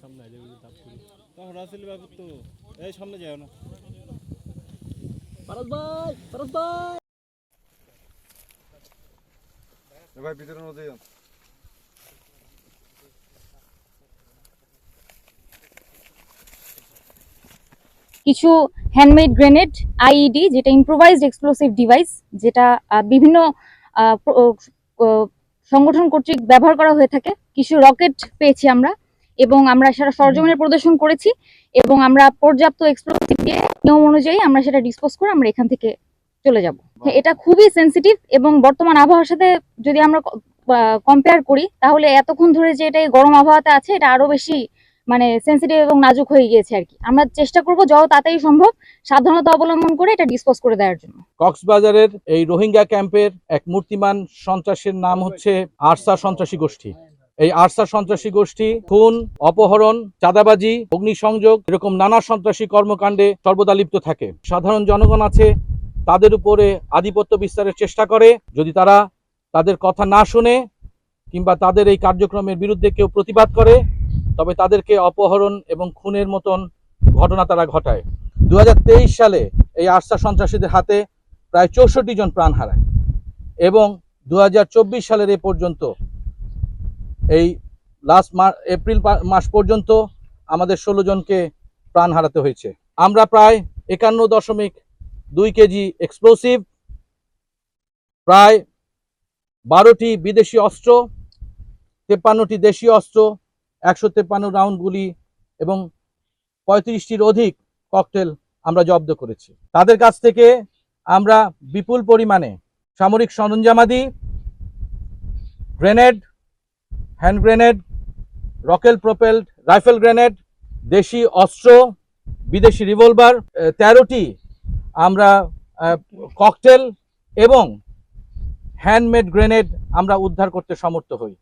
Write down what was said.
সামনে আইলে বুঝি তাপ তখন রাসেল ব্যাপার তো এই সামনে যাও না। ভাই ভাই। ভাই ভিতরে কিছু হ্যান্ডমেড গ্রেনেড আইইডি যেটা ইম্প্রোভাইজড এক্সপ্লোসিভ ডিভাইস যেটা বিভিন্ন সংগঠন কর্তৃক ব্যবহার করা হয়ে থাকে। কিছু রকেট পেয়েছি আমরা। এবং আমরা সেটা সরজমিনে প্রদর্শন করেছি এবং আমরা পর্যাপ্ত এক্সপ্লোসিভ দিয়ে নিয়ম অনুযায়ী আমরা সেটা ডিসপোজ করে আমরা এখান থেকে চলে যাব। এটা খুবই সেনসিটিভ এবং বর্তমান আবহাওয়ার সাথে যদি আমরা কম্পেয়ার করি তাহলে এতক্ষণ ধরে যে এটা গরম আবহাওয়াতে আছে এটা আরও বেশি মানে সেন্সিটিভ এবং নাজুক হয়ে গিয়েছে আর কি। আমরা চেষ্টা করব যত তাড়াতাড়ি সম্ভব সাবধানতা অবলম্বন করে এটা ডিসপোজ করে দেওয়ার জন্য। কক্সবাজারের এই রোহিঙ্গা ক্যাম্পের এক মূর্তিমান সন্ত্রাসীর নাম হচ্ছে আরসা সন্ত্রাসী গোষ্ঠী। এই আরসা সন্ত্রাসী গোষ্ঠী, খুন, অপহরণ, চাঁদাবাজি, অগ্নিসংযোগ, এরকম নানা সন্ত্রাসী কর্মকাণ্ডে সর্বদা লিপ্ত থাকে। সাধারণ জনগণ আছে, তাদের উপরে আধিপত্য বিস্তারের চেষ্টা করে। যদি তারা তাদের কথা না শুনে কিংবা তাদের এই কার্যক্রমের বিরুদ্ধে কেউ প্রতিবাদ করে, তবে তাদেরকে অপহরণ এবং খুনের মতন ঘটনা তারা ঘটায়। দুহাজার তেইশ সালে এই আরসা সন্ত্রাসীদের হাতে প্রায় চৌষট্টি জন প্রাণ হারায় এবং দু হাজার চব্বিশ সালের এ পর্যন্ত এই লাস্ট এপ্রিল মাস পর্যন্ত আমাদের ষোলো জনকে প্রাণ হারাতে হয়েছে। আমরা প্রায় একান্ন দশমিক দুই কেজি এক্সপ্লোসিভ প্রায় বারোটি বিদেশি অস্ত্র, তেপ্পান্নটি দেশীয় অস্ত্র, একশো তেপ্পান্ন রাউন্ড গুলি এবং পঁয়ত্রিশটির অধিক ককটেল আমরা জব্দ করেছি। তাদের কাছ থেকে আমরা বিপুল পরিমাণে সামরিক সরঞ্জামাদি grenade hand grenade, rocket propelled, rifle grenade, দেশি অস্ত্র, বিদেশি রিভলভার তেরোটি আমরা ককটেল এবং হ্যান্ডমেড গ্রেনেড আমরা উদ্ধার করতে সমর্থ হই।